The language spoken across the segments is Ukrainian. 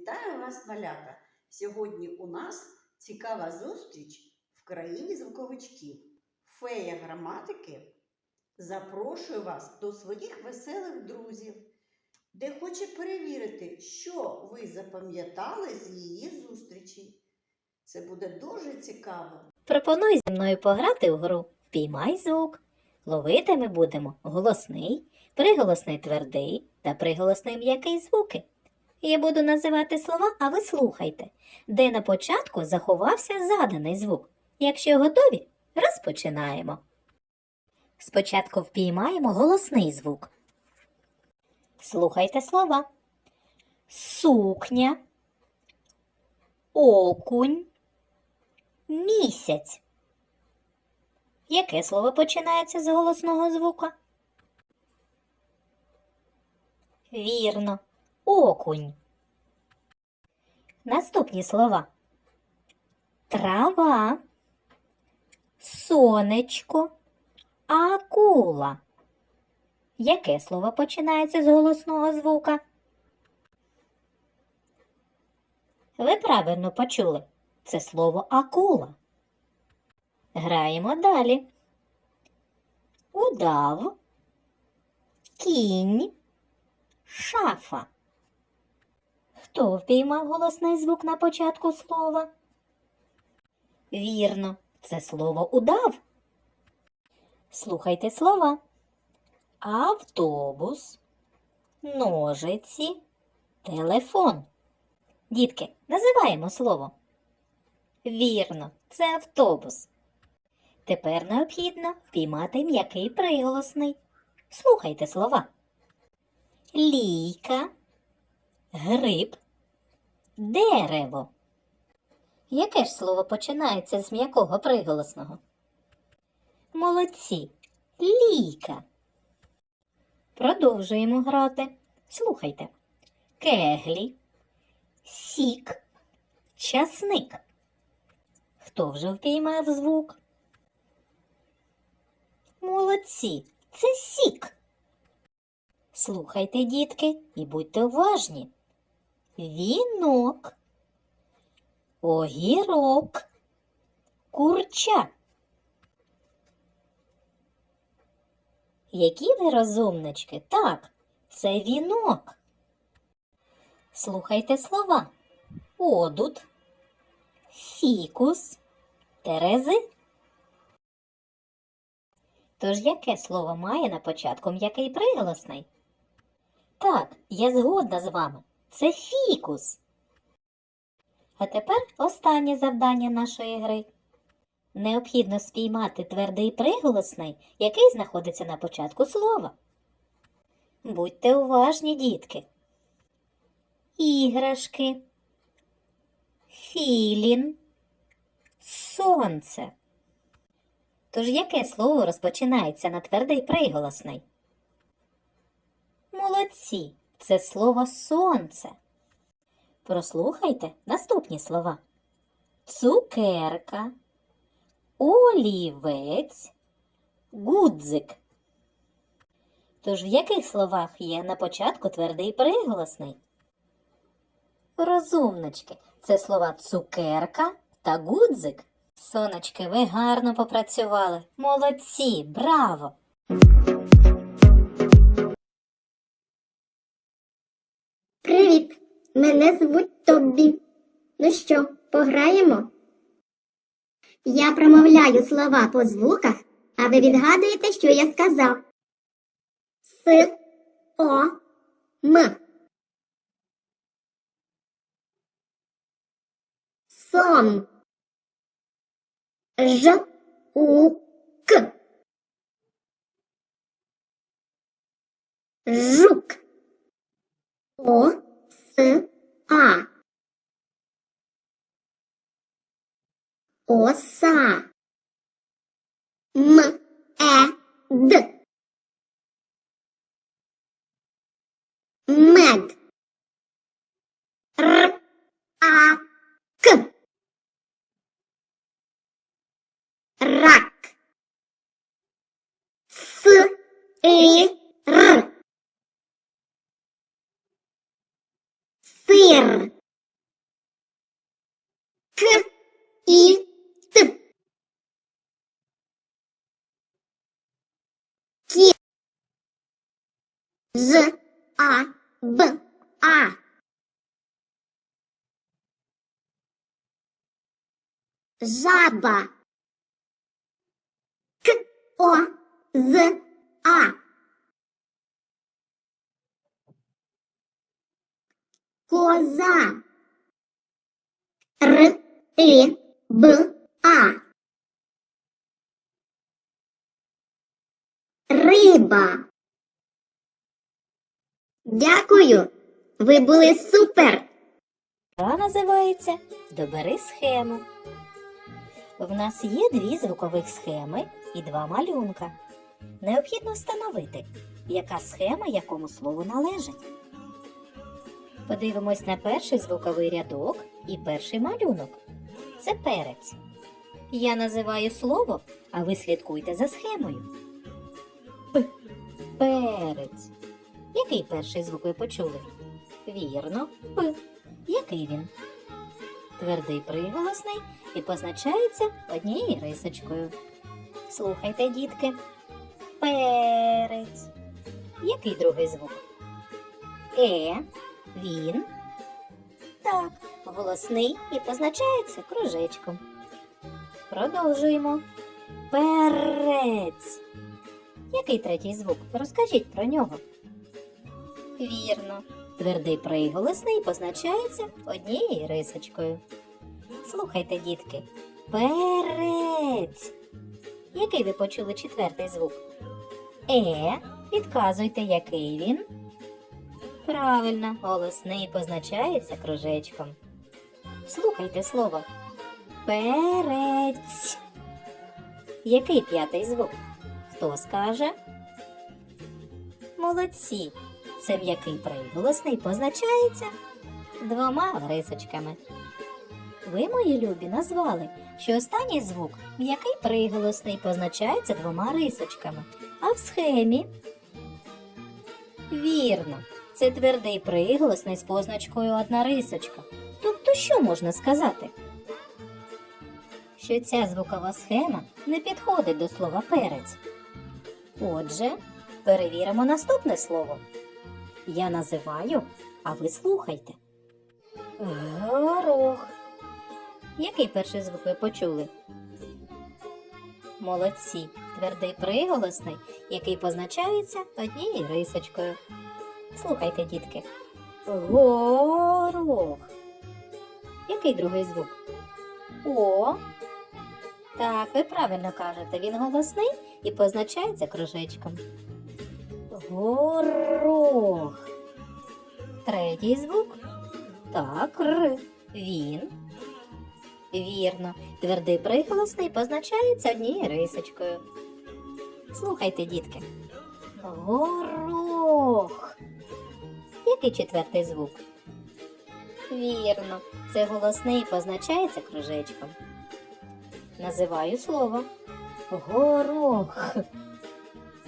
Вітаю вас, малята! Сьогодні у нас цікава зустріч в країні звуковичків. Фея граматики запрошує вас до своїх веселих друзів, де хоче перевірити, що ви запам'ятали з її зустрічі. Це буде дуже цікаво. Пропоную зі мною пограти в гру Впіймай звук. Ловити ми будемо голосний, приголосний твердий та приголосний м'який звуки. Я буду називати слова, а ви слухайте, де на початку заховався заданий звук. Якщо готові, розпочинаємо. Спочатку впіймаємо голосний звук. Слухайте слова. Сукня, окунь, Місяць. Яке слово починається з голосного звука? Вірно, окунь. Наступні слова. Трава, сонечко, акула. Яке слово починається з голосного звука? Ви правильно почули. Це слово акула. Граємо далі. Удав, кінь, шафа. Хто впіймав голосний звук на початку слова? Вірно, це слово удав. Слухайте слова. Автобус, ножиці, телефон. Дітки, називаємо слово. Вірно, це автобус. Тепер необхідно впіймати м'який приголосний. Слухайте слова. Лійка, гриб, дерево. Яке ж слово починається з м'якого приголосного? Молодці. Лійка. Продовжуємо грати. Слухайте. Кеглі, сік, часник. Хто вже впіймав звук? Молодці, це сік. Слухайте, дітки, і будьте уважні. Вінок, огірок, курча. Які ви розумнички? Так, це вінок. Слухайте слова. Одут, фікус, терези. Тож яке слово має на початку м'який приголосний? Так, я згодна з вами. Це фікус. А тепер останнє завдання нашої гри. Необхідно спіймати твердий приголосний, який знаходиться на початку слова. Будьте уважні, дітки. Іграшки, філін, сонце. Тож яке слово розпочинається на твердий приголосний? Молодці, це слово сонце. Прослухайте наступні слова. Цукерка, олівець, гудзик. Тож в яких словах є на початку твердий приголосний? Розумнички, це слова цукерка та гудзик. Сонечки, ви гарно попрацювали. Молодці, браво! Мене звуть Тоббі. Ну що, пограємо? Я промовляю слова по звуках, а ви відгадуєте, що я сказав. С, О, М. Сон. Ж, У, К. Жук. О, С, А. Оса. М, Е, Д. Мед. Р, А, К. Рак. С, И, Р. З, А, Б, А. Жаба. К, О, З, А. Коза. Р, Е, Б, А. Риба. Дякую. Ви були супер. Гра називається Добери схему. В нас є дві звукових схеми і два малюнка. Необхідно встановити, яка схема якому слову належить. Подивимось на перший звуковий рядок і перший малюнок. Це перець. Я називаю слово, а ви слідкуйте за схемою. П. Перець. Який перший звук ви почули? Вірно, П. Який він? Твердий приголосний і позначається однією рисочкою. Слухайте, дітки. Перець. Який другий звук? Е. Він. Так, голосний і позначається кружечком. Продовжуємо. Перець. Який третій звук? Розкажіть про нього. Вірно. Твердий приголосний позначається однією рисочкою. Слухайте, дітки. Перець. Який ви почули четвертий звук? Е. Підказуйте, який він. Правильно, голосний позначається кружечком. Слухайте слово. Перець. Який п'ятий звук? Хто скаже? Молодці. Це м'який приголосний позначається двома рисочками. Ви, мої любі, назвали, що останній звук м'який приголосний позначається двома рисочками. А в схемі вірно, це твердий приголосний з позначкою одна рисочка. Тобто, що можна сказати? Що ця звукова схема не підходить до слова перець. Отже, перевіримо наступне слово. Я називаю, а ви слухайте. Горох. Який перший звук ви почули? Молодці. Твердий приголосний, який позначається однією рисочкою. Слухайте, дітки. Горох. Який другий звук? О. Так, ви правильно кажете, він голосний і позначається кружечком. Горох. Третій звук. Так, р. Він. Вірно. Твердий приголосний позначається однією рисочкою. Слухайте, дітки. Горох. Який четвертий звук? Вірно. Це голосний позначається кружечком. Називаю слово. Горох.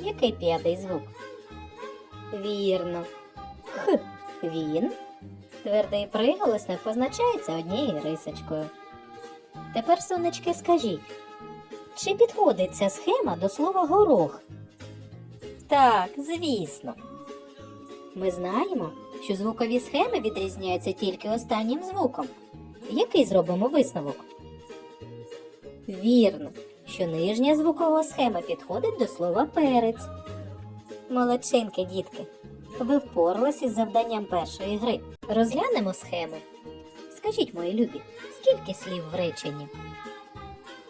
Який п'ятий звук? Вірно. Х. Він. Твердий приголосний позначається однією рисочкою. Тепер, сонечки, скажіть, чи підходить ця схема до слова горох? Так, звісно. Ми знаємо, що звукові схеми відрізняються тільки останнім звуком. Який зробимо висновок? Вірно, що нижня звукова схема підходить до слова перець. Молодчинки, дітки, ви впоралися із завданням першої гри. Розглянемо схему. Скажіть, мої любі, скільки слів в реченні?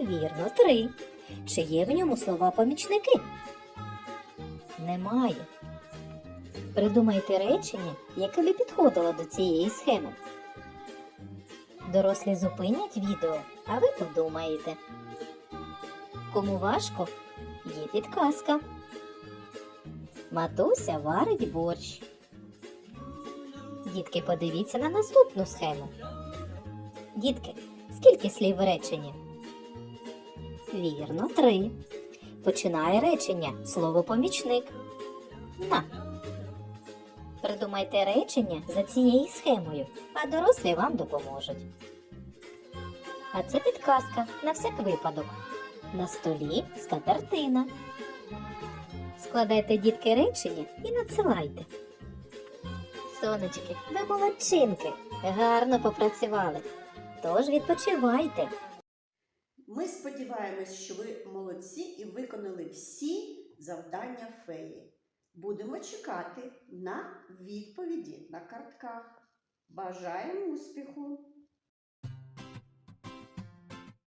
Вірно, три. Чи є в ньому слова помічники? Немає. Придумайте речення, яке би підходило до цієї схеми. Дорослі зупинять відео, а ви подумаєте. Кому важко, є підказка. Матуся варить борщ. Дітки, подивіться на наступну схему. Дітки, скільки слів в реченні? Вірно, три. Починає речення слово помічник. На. Придумайте речення за цією схемою, а дорослі вам допоможуть. А це підказка на всяк випадок. На столі скатертина. Складайте дітки речення і надсилайте. Сонечки, ви молодчинки, гарно попрацювали. Тож відпочивайте. Ми сподіваємось, що ви молодці і виконали всі завдання феї. Будемо чекати на відповіді на картках. Бажаємо успіху!